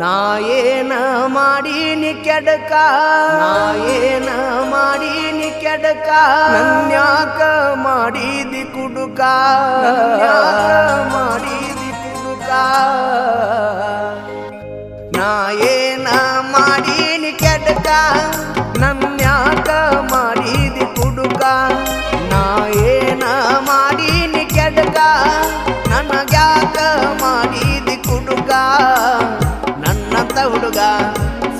ನಾ ಮಾಡಿ ಮಾಡೀನಿ ಕೆಡಕ? ನಾ ಏನ ಮಾಡೀನಿ ಕೆಡಕ? ನನ್ಯಾಕ ಮಾಡಿದಿ ಕುಡುಕ? ಮಾಡಿದಿ ಕುಡುಕ? ನಾ ಏನ ಮಾಡೀನಿ ಕೆಡಕ? ನನ್ಯಾಕ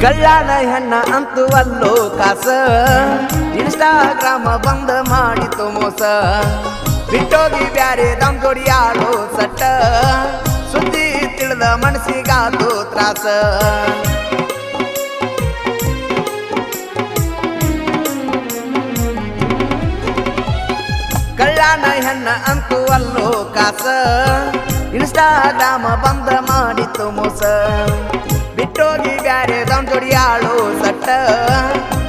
ಕಳ್ಳಾನ ಹೆಣ್ಣ ಅಂತೂ ಅಲ್ಲೋ ಕಾಸ. ಇನ್ಸ್ಟಾಗ್ರಾಮ ಬಂದ್ ಮಾಡಿತು ಮೋಸ. ಬಿಟ್ಟೋಗಿ ಬ್ಯಾರೆ ದಮ್ ಆಡೋ ಸಟ್ಟ. ಸುದ್ದಿ ತಿಳಿದ ಮನಸ್ಸಿಗಾದು ತ್ರಾಸ. ಕಳ್ಳಾನ ಹೆಣ್ಣ ಅಂತೂ ಅಲ್ಲೋ ಕಾಸ. ಇನ್ಸ್ಟಾಗ್ರಾಮ ಬಂದ ಮಾಡಿತು ಮೋಸ. ಬಿಟ್ಟೋಗಿ ಬ್ಯಾರೆ ದಮ್ ಜೋಡಿಯಾಳು ಸಟ್ಟ.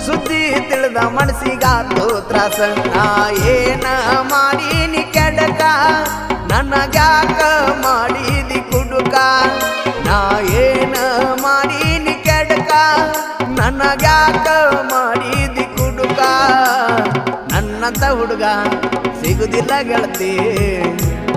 ಸುದ್ದಿ ತಿಳಿದ ಮನಸ್ಸಿಗಾತು ತ್ರಾಸ. ನಾ ಏನ ಮಾಡೀನಿ ಕೆಡಕ? ನನಗ್ಯಾಕ ಮಾಡಿದಿ ಕುಡುಕ? ನಾ ಏನ ಮಾಡೀನಿ ಕೆಡಕ? ನನಗ್ಯಾಕ ಮಾಡಿದಿ ಕುಡುಕ? ನನ್ನಂತ ಹುಡುಗ ಸಿಗುದಿಲ್ಲ ಗೆಳತಿ.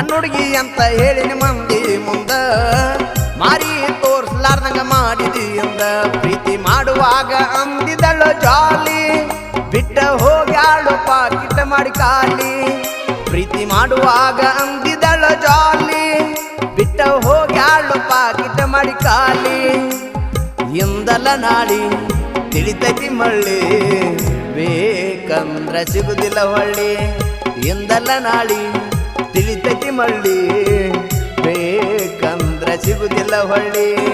ನನ್ನ ಹುಡುಗಿ ಅಂತ ಹೇಳಿನ ಮಂದಿ ಮುಂದ, ಮಾರಿ ತೋರಿಸ್ಲಾರ್ದಂಗ ಮಾಡಿದಿ ಅಂದ. ಪ್ರೀತಿ ಮಾಡುವಾಗ ಅಂದಿದಳು ಜಾಲಿ, ಬಿಟ್ಟ ಹೋಗ್ಯಾಳು ಪಾಕಿಟ ಮಾಡಿ ಕಾಲಿ ಪ್ರೀತಿ ಮಾಡುವಾಗ ಅಂದಿದಳ ಜಾಲಿ, ಬಿಟ್ಟ ಹೋಗ್ಯಾಳು ಪಾಕಿಟ ಮಾಡಿ ಕಾಲಿ ಇಂದಲ ನಾಳಿ ತಿಳಿತೈತಿ ಮಳ್ಳಿ, ಬೇಕಂದ್ರ ಸಿಗುದಿಲ್ಲ ಹೊಳ್ಳಿ. ಎಂದಲ್ಲ ನಾಳಿ ತಿಳಿತೈತಿ ಮಳ್ಳಿ. ಬೇಕಂದ್ರ ಸಿಗುದಿಲ್ಲ ಹೊಳ್ಳಿ.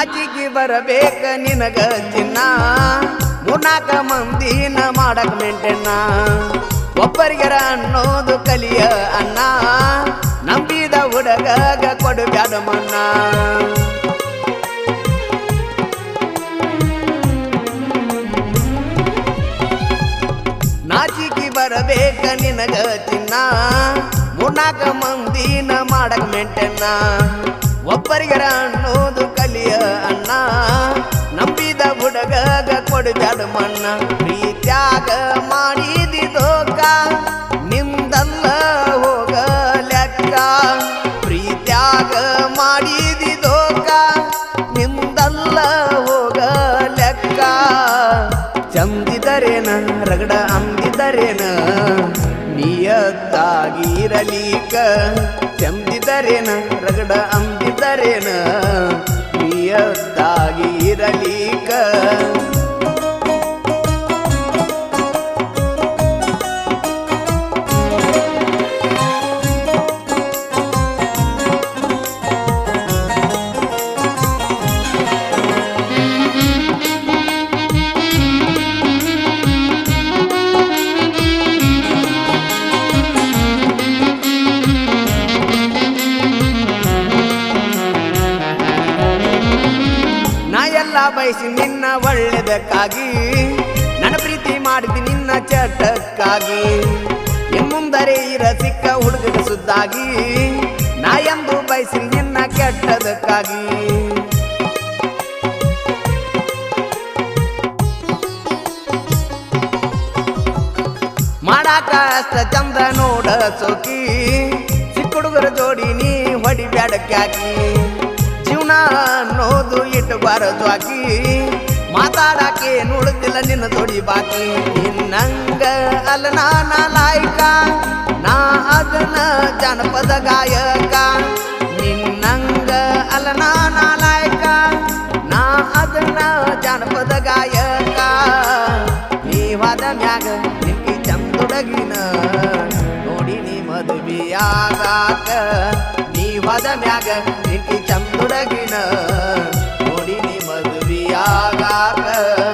ನಾಚಿಗೆ ಬರಬೇಕ ನಿನಗ ಚಿನ್ನ. ಮುನಾಕ ಮಂದಿನ ಮಾಡಕ್ ಮೆಂಟೆನ್ನ. ಒಬ್ಬರಿಗರ ಅನ್ನೋದು ಕಲಿಯ ಅನ್ನ. ನಂಬಿದ ಹುಡುಗ ಕೊಡು ಬ್ಯಾಡ ಮನ್ನ. ನಾಚಿಕೆ ಬರಬೇಕ ನಿನಗ ಚಿನ್ನ. ಮುನಾಕ ಮಂದಿನ ಮಾಡಕ್ ಮೆಂಟೆನ್ನ. ಒಬ್ಬರಿಗರ ಅನ್ನೋದು ಕೊಡಬ್ಯಾಡ ಮಣ್ಣ ಪ್ರೀತ್ಯಾಗ ಮಾಡಿದಿದೋಕ ನಿಂದಲ್ಲ ಹೋಗ ಲೆಕ್ಕ ಪ್ರೀತ್ಯಾಗ ಮಾಡಿದಿದೋಕ ನಿಂದಲ್ಲ ಹೋಗ ಲೆಕ್ಕ ಚಂದಿದರೇನ, ರಗಡ ಅಂದಿದರೇನ? ಇರಲೀಕ ಚಂದಿದರೇನ, ರಗಡ ಅಂದಿದರೇನ? ನಿಯತ್ತಾಗಿ ಬಯಸಿ ನಿನ್ನ ಒಳ್ಳೆದಕ್ಕಾಗಿ. ನನ್ನ ಪ್ರೀತಿ ಮಾಡಿದಿ ನಿನ್ನ ಚಟಕ್ಕಾಗಿ. ಮುಂದರೆ ಇರ ಸಿಕ್ಕ ಹುಡುಗರ ಸುದ್ದಾಗಿ. ನಾ ಎಂದು ಬಯಸಿ ನಿನ್ನ ಕೆಟ್ಟದಕ್ಕಾಗಿ. ಮಾಡಾಕ ಅಷ್ಟ ಚಂದ ನೋಡ ಸೋಕಿ. ಚಿಕ್ಕ ಹುಡುಗರ ಜೋಡಿ ನೀ ಹೊಡಿ ಬ್ಯಾಡಕ್ಕಾಕಿ ಜೀವನ ಅನ್ನೋದು ಇಟ್ಟಬಾರದು ಆಕಿ. ಮಾತಾಡಾಕೆ ನೋಡುತ್ತಿಲ್ಲ ನಿನ್ನ ತೊಡಿ ಬಾಕಿ. ನಿನ್ನಂಗ ಅಲ್ಲ ನಾನ ಲಾಯ್ಕ ನಾ ಅದನ ಜನಪದ ಗಾಯಕ. ನಿನ್ನಂಗ ಅಲ್ಲ ನಾನ ಲಾಯ್ಕ ನಾ ಅದನ್ನ ಜನಪದ ಗಾಯಕ. ನೀವಾದ ಮ್ಯಾಗ ನಿಕ್ಕಿ ಚಂದೊಡಗಿನ. ನೋಡಿ ನೀ ಮದುವೆಯಾಗಾಕ. ನೀವಾದ ಮ್ಯಾಗ ನಿಕ್ಕಿ ಚಂದುಡಗಿನ. राग